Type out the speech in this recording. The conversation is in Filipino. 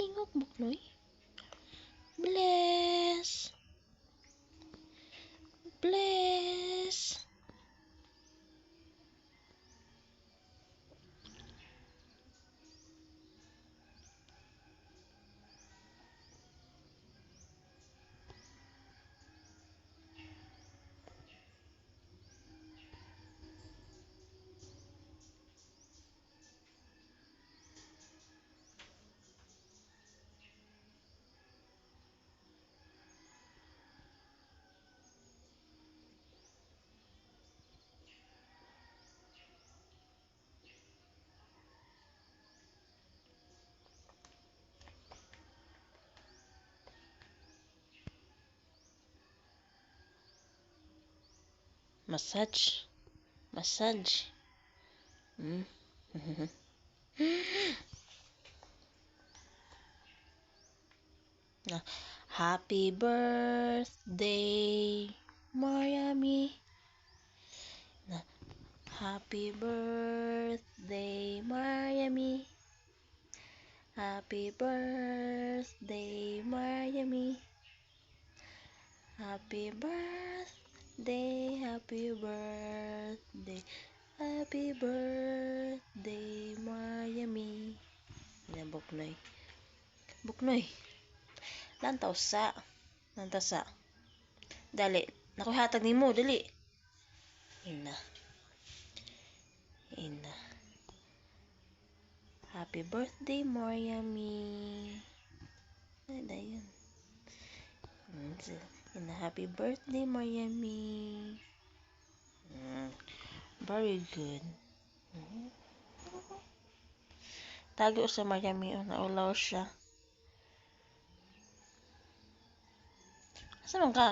tingog, buknoy. Bless. Bless. Massage. Massage. Mm. Happy birthday, Mariami. Na, Happy birthday, Mariami. Happy birthday, Mariami. Happy birthday, happy birthday, happy birthday, Miami. Yan, Buknoy. Buknoy. Lantaw sa. Lantaw sa. Dali. Nakuhatag ni mo, dali. Ina. Ina. Happy birthday, Miami. Ay, dayan. Mm, Ina, happy birthday, Miami. Mm, very good. Mm. Tago sa Miami, oh, naulaw siya. Saan ka?